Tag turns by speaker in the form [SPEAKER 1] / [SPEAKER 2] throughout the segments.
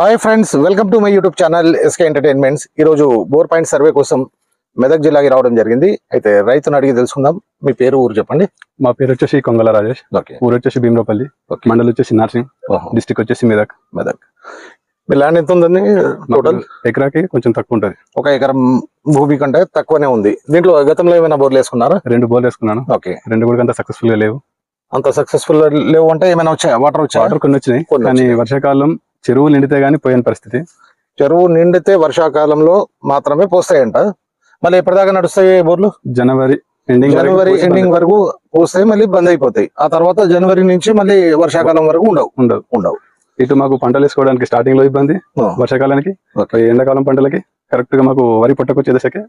[SPEAKER 1] Hi friends welcome to my YouTube channel SK entertainments ఈరోజు bore point survey కోసం మెదక్ జిల్లాకి రావడం జరిగింది. అయితే రైతును అడిగి తెలుసుకుందాం. మీ పేరు ఊరు చెప్పండి.
[SPEAKER 2] మా పేరు వచ్చేసి కొంగల రాజేష్.
[SPEAKER 1] ఓకే.
[SPEAKER 2] ఊరు వచ్చేసి భీమరాపల్లి. మండల్ వచ్చేసి నర్సింగ్. డిస్టిక్ వచ్చేసి మెదక్.
[SPEAKER 1] మెదక్. మీ ల్యాండ్ ఎంత ఉందండి? టోటల్
[SPEAKER 2] ఎకరాకి కొంచెం తక్కువ ఉంటది.
[SPEAKER 1] ఒక ఎకరం భూమి కంటే తక్కువనే ఉంది. దీంట్లో గతంలో ఏమైనా బోర్లు వేసుకున్నారా?
[SPEAKER 2] రెండు బోర్లు వేసుకున్నాను.
[SPEAKER 1] ఓకే.
[SPEAKER 2] రెండు కూడా అంత సక్సెస్ఫుల్గా లేవు.
[SPEAKER 1] అంత సక్సెస్ఫుల్ లేవు అంటే ఏమైనా వచ్చాయా? వాటర్ వచ్చాయా?
[SPEAKER 2] వాటర్ కొన్ని వచ్చినాయి. కానీ. వర్షాకాలం చెరువులు నిండితే గానీ పోయిన పరిస్థితి.
[SPEAKER 1] చెరువు నిండితే వర్షాకాలంలో మాత్రమే పోస్తాయంట. మళ్ళీ ఎప్పటిదాకా నడుస్తాయి బోర్లు?
[SPEAKER 2] జనవరి ఎండింగ్
[SPEAKER 1] జనవరి ఎండింగ్ వరకు పోస్తాయి మళ్ళీ బంద్ అయిపోతాయి. ఆ తర్వాత జనవరి నుంచి మళ్ళీ వర్షాకాలం వరకు ఉండవు.
[SPEAKER 2] ఉండదు
[SPEAKER 1] ఉండవు.
[SPEAKER 2] ఇటు మాకు పంటలు వేసుకోవడానికి స్టార్టింగ్లో ఇబ్బంది. వర్షాకాలానికి. ఎండాకాలం పంటలకి కరెక్ట్గా మాకు వరి పొట్టకొచ్చే దశకే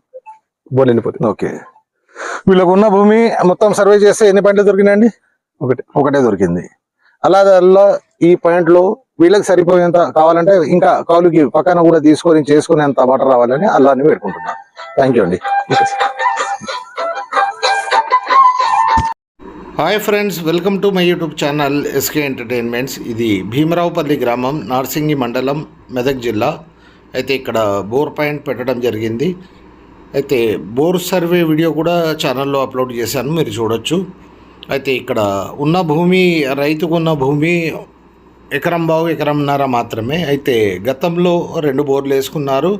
[SPEAKER 2] బోర్లు ఎండిపోతుంది
[SPEAKER 1] ఓకే. వీళ్ళకు ఉన్న భూమి మొత్తం సర్వే చేస్తే ఎన్ని పాయింట్లు దొరికినాయండి?
[SPEAKER 2] ఒకటి.
[SPEAKER 1] ఒకటే దొరికింది. అలా ఈ పాయింట్లో వీళ్ళకి సరిపోయేంత కావాలంటే ఇంకా కౌలుకి పక్కన కూడా తీసుకొని చేసుకునేంత వాటర్ రావాలని అల్లాన్ని పెట్టుకుంటున్నాను థ్యాంక్ యూ అండి. Hi friends welcome to my YouTube channel SK entertainments ఇది భీమరావుపల్లి గ్రామం నార్సింగి మండలం మెదక్ జిల్లా. అయితే ఇక్కడ బోర్ పాయింట్ పెట్టడం జరిగింది. అయితే బోర్ సర్వే వీడియో కూడా ఛానల్లో అప్లోడ్ చేశాను మీరు చూడొచ్చు. అయితే ఇక్కడ ఉన్న భూమి రైతుకు ఉన్న భూమి ఎకరం బావు ఎకరంన్నర మాత్రమే. అయితే గతంలో రెండు బోర్లు వేసుకున్నారు.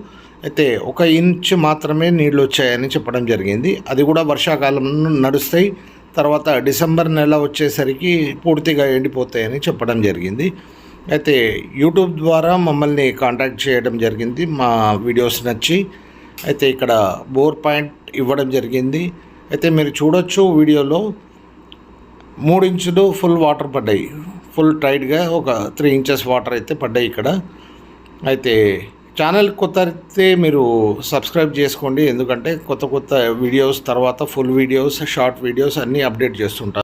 [SPEAKER 1] అయితే ఒక ఇంచ్ మాత్రమే నీళ్ళు వచ్చాయని చెప్పడం జరిగింది. అది కూడా వర్షాకాలం నడుస్తాయి. తర్వాత డిసెంబర్ నెల వచ్చేసరికి పూర్తిగా ఎండిపోతాయని చెప్పడం జరిగింది. అయితే యూట్యూబ్ ద్వారా మమ్మల్ని కాంటాక్ట్ చేయడం జరిగింది. మా వీడియోస్ నచ్చి అయితే ఇక్కడ బోర్ పాయింట్ ఇవ్వడం జరిగింది. అయితే మీరు చూడొచ్చు వీడియోలో మూడు ఇంచులు ఫుల్ వాటర్ పడ్డాయి. ఫుల్ టైట్గా ఒక త్రీ ఇంచెస్ వాటర్ అయితే పడ్డాయి ఇక్కడ. అయితే ఛానల్ కొత్త అయితే మీరు సబ్స్క్రైబ్ చేసుకోండి. ఎందుకంటే కొత్త కొత్త వీడియోస్ తర్వాత ఫుల్ వీడియోస్ షార్ట్ వీడియోస్ అన్నీ అప్డేట్ చేస్తుంటాను